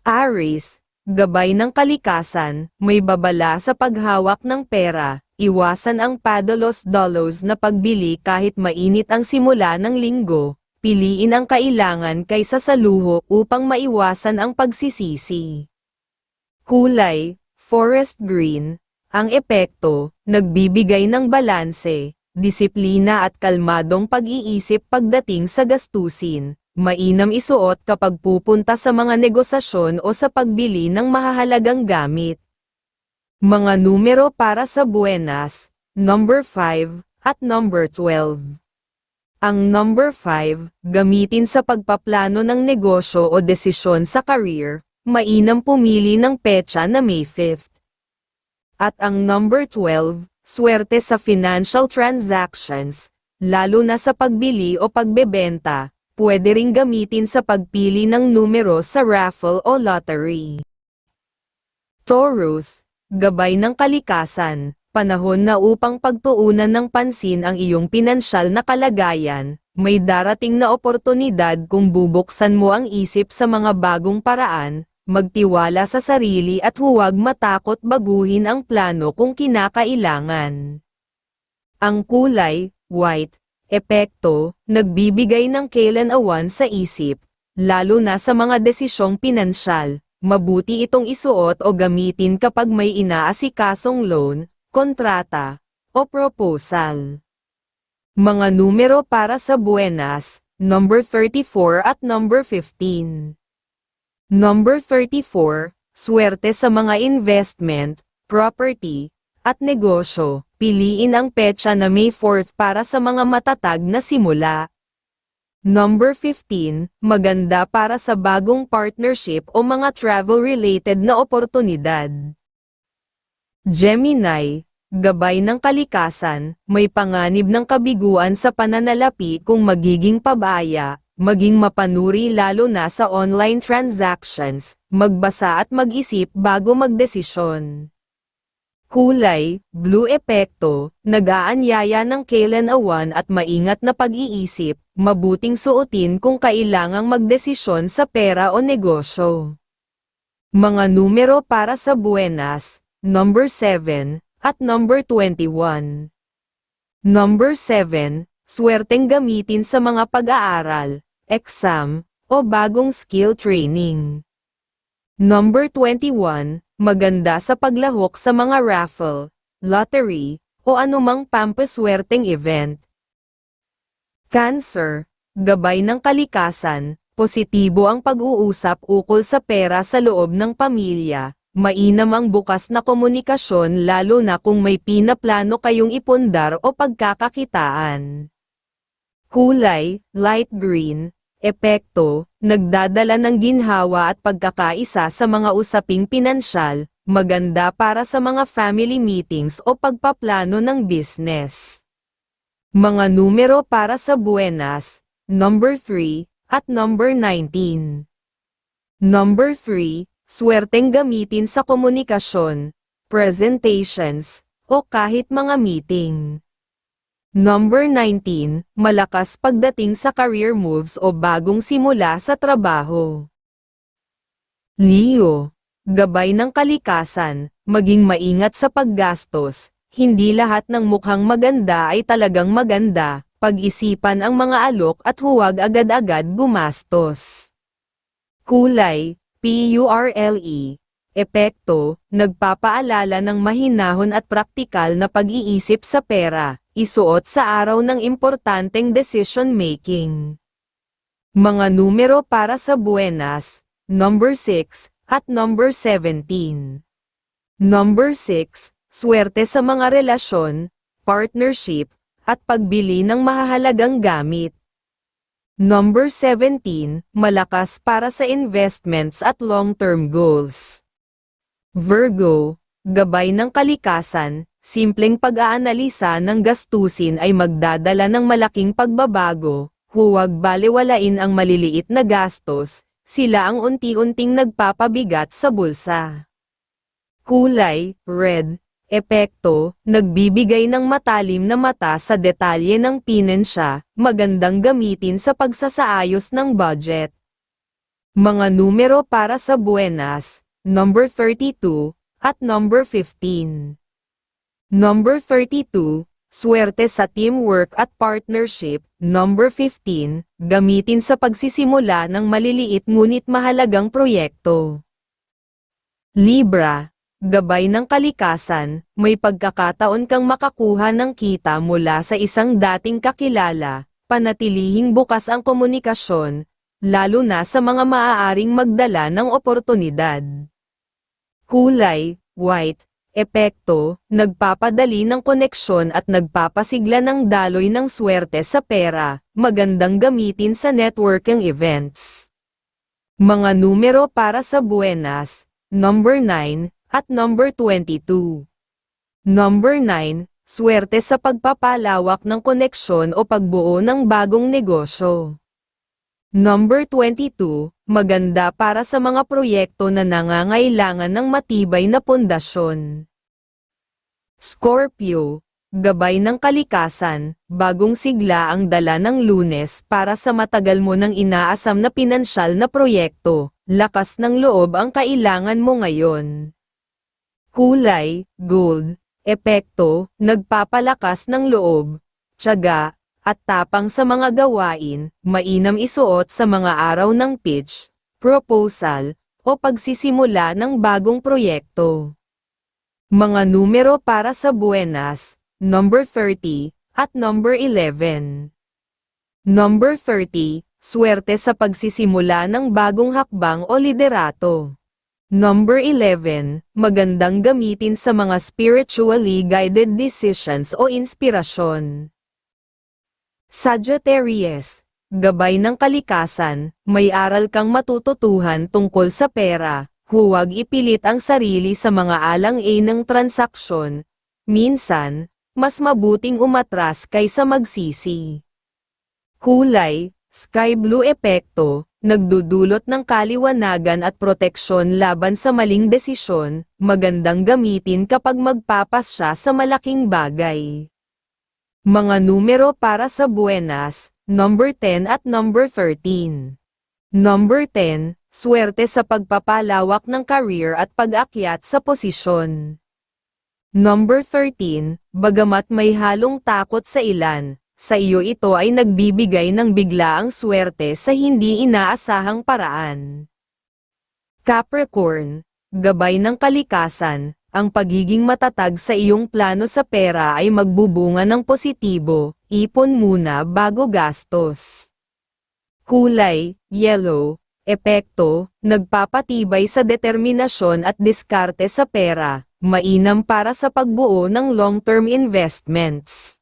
Aris, gabay ng kalikasan, may babala sa paghawak ng pera, iwasan ang padalos dolos na pagbili kahit mainit ang simula ng linggo, piliin ang kailangan kaysa sa luho upang maiwasan ang pagsisisi. Kulay, forest green, ang epekto, nagbibigay ng balanse, disiplina at kalmadong pag-iisip pagdating sa gastusin. Mainam isuot kapag pupunta sa mga negosasyon o sa pagbili ng mahahalagang gamit. Mga numero para sa buenas, number 5, at number 12. Ang number 5, gamitin sa pagpaplano ng negosyo o desisyon sa career, mainam pumili ng petsa na May 5th. At ang number 12, swerte sa financial transactions, lalo na sa pagbili o pagbebenta, pwede ring gamitin sa pagpili ng numero sa raffle o lottery. Taurus, gabay ng kalikasan, panahon na upang pagtuunan ng pansin ang iyong pinansyal na kalagayan, may darating na oportunidad kung bubuksan mo ang isip sa mga bagong paraan, magtiwala sa sarili at huwag matakot baguhin ang plano kung kinakailangan. Ang kulay, white, epekto, nagbibigay ng kailan-awan sa isip, lalo na sa mga desisyong pinansyal, mabuti itong isuot o gamitin kapag may inaasikasong loan, kontrata, o proposal. Mga numero para sa buenas, number 34 at number 15. Number 34, swerte sa mga investment, property, at negosyo, piliin ang petsa na May 4th para sa mga matatag na simula. Number 15, maganda para sa bagong partnership o mga travel-related na oportunidad. Gemini, gabay ng kalikasan, may panganib ng kabiguan sa pananalapi kung magiging pabaya, maging mapanuri lalo na sa online transactions, magbasa at mag-isip bago magdesisyon. Kulay, blue epekto, nagaanyaya ng kailan-awan at maingat na pag-iisip, mabuting suotin kung kailangang magdesisyon sa pera o negosyo. Mga numero para sa buenas, number 7, at number 21. Number 7, swerteng gamitin sa mga pag-aaral, exam, o bagong skill training. Number 21, maganda sa paglahok sa mga raffle, lottery, o anumang pampaswerteng event. Cancer, gabay ng kalikasan, positibo ang pag-uusap ukol sa pera sa loob ng pamilya, mainam ang bukas na komunikasyon lalo na kung may pinaplano kayong ipundar o pagkakakitaan. Kulay, light green, epekto, nagdadala ng ginhawa at pagkakaisa sa mga usaping pinansyal, maganda para sa mga family meetings o pagpaplano ng business. Mga numero para sa buenas, number 3, at number 19. Number 3, swerteng gamitin sa komunikasyon, presentations, o kahit mga meeting. Number 19, malakas pagdating sa career moves o bagong simula sa trabaho. Leo, gabay ng kalikasan, maging maingat sa paggastos, hindi lahat ng mukhang maganda ay talagang maganda, pag-isipan ang mga alok at huwag agad-agad gumastos. Kulay, PURLE, epekto, nagpapaalala ng mahinahon at praktikal na pag-iisip sa pera, isuot sa araw ng importanteng decision making. Mga numero para sa buenas, number 6, at number 17. Number 6, swerte sa mga relasyon, partnership, at pagbili ng mahahalagang gamit. Number 17, malakas para sa investments at long-term goals. Virgo, gabay ng kalikasan, simpleng pag-aanalisa ng gastusin ay magdadala ng malaking pagbabago, huwag baliwalain ang maliliit na gastos, sila ang unti-unting nagpapabigat sa bulsa. Kulay, red, epekto, nagbibigay ng matalim na mata sa detalye ng pinensya, magandang gamitin sa pagsasaayos ng budget. Mga numero para sa buenas, number 32, at number 15. Number 32, swerte sa teamwork at partnership. Number 15, gamitin sa pagsisimula ng maliliit ngunit mahalagang proyekto. Libra, gabay ng kalikasan, may pagkakataon kang makakuha ng kita mula sa isang dating kakilala, panatilihing bukas ang komunikasyon, lalo na sa mga maaaring magdala ng oportunidad. Kulay, white, epekto, nagpapadali ng koneksyon at nagpapasigla ng daloy ng swerte sa pera, magandang gamitin sa networking events. Mga numero para sa buenas, number 9, at number 22. Number 9, swerte sa pagpapalawak ng koneksyon o pagbuo ng bagong negosyo. Number 22, maganda para sa mga proyekto na nangangailangan ng matibay na pundasyon. Scorpio, gabay ng kalikasan, bagong sigla ang dala ng lunes para sa matagal mo nang inaasam na pinansyal na proyekto, lakas ng loob ang kailangan mo ngayon. Kulay, gold, epekto, nagpapalakas ng loob, tiyaga, at tapang sa mga gawain, mainam isuot sa mga araw ng pitch, proposal, o pagsisimula ng bagong proyekto. Mga numero para sa buenas, number 30, at number 11. Number 30, swerte sa pagsisimula ng bagong hakbang o liderato. Number 11, magandang gamitin sa mga spiritually guided decisions o inspirasyon. Sagittarius, gabay ng kalikasan, may aral kang matututuhan tungkol sa pera, huwag ipilit ang sarili sa mga alang-a ng transaksyon, minsan, mas mabuting umatras kaysa magsisi. Kulay, sky blue epekto, nagdudulot ng kaliwanagan at proteksyon laban sa maling desisyon, magandang gamitin kapag magpapasya sa malaking bagay. Mga numero para sa buenas, number 10 at number 13. Number 10, swerte sa pagpapalawak ng career at pag-akyat sa posisyon. Number 13, bagamat may halong takot sa ilan, sa iyo ito ay nagbibigay ng biglaang swerte sa hindi inaasahang paraan. Capricorn, gabay ng kalikasan, ang pagiging matatag sa iyong plano sa pera ay magbubunga ng positibo, ipon muna bago gastos. Kulay, yellow, epekto, nagpapatibay sa determinasyon at diskarte sa pera, mainam para sa pagbuo ng long-term investments.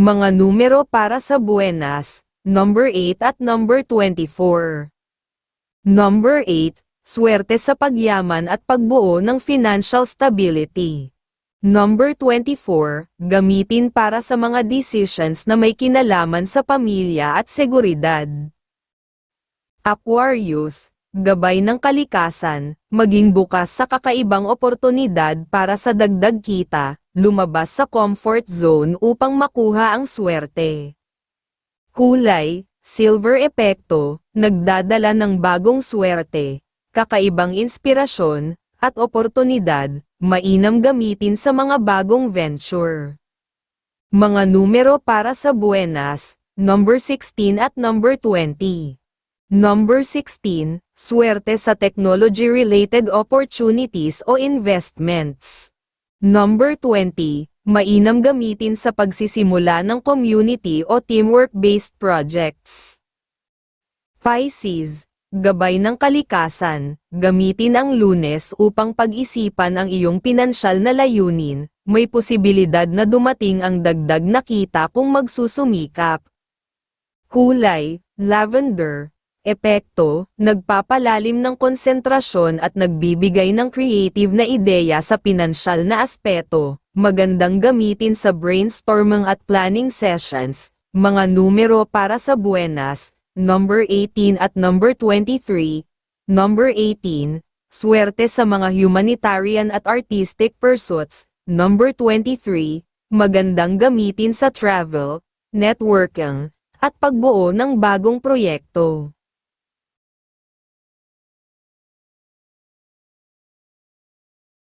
Mga numero para sa buenas, number 8 at number 24. Number 8, swerte sa pagyaman at pagbuo ng financial stability. Number 24, gamitin para sa mga decisions na may kinalaman sa pamilya at seguridad. Aquarius, gabay ng kalikasan, maging bukas sa kakaibang oportunidad para sa dagdag kita, lumabas sa comfort zone upang makuha ang swerte. Kulay, silver epekto, nagdadala ng bagong swerte, kakaibang inspirasyon, at oportunidad, mainam gamitin sa mga bagong venture. Mga numero para sa buenas, number 16 at number 20. Number 16, swerte sa technology-related opportunities o investments. Number 20, mainam gamitin sa pagsisimula ng community o teamwork-based projects. Pisces, Gabay ng kalikasan, gamitin ang lunes upang pag-isipan ang iyong pinansyal na layunin, may posibilidad na dumating ang dagdag na kita kung magsusumikap. Kulay, lavender, epekto, nagpapalalim ng konsentrasyon at nagbibigay ng creative na ideya sa pinansyal na aspeto, magandang gamitin sa brainstorming at planning sessions, mga numero para sa buenas, number 18 at number 23, number 18, swerte sa mga humanitarian at artistic pursuits, number 23, magandang gamitin sa travel, networking, at pagbuo ng bagong proyekto.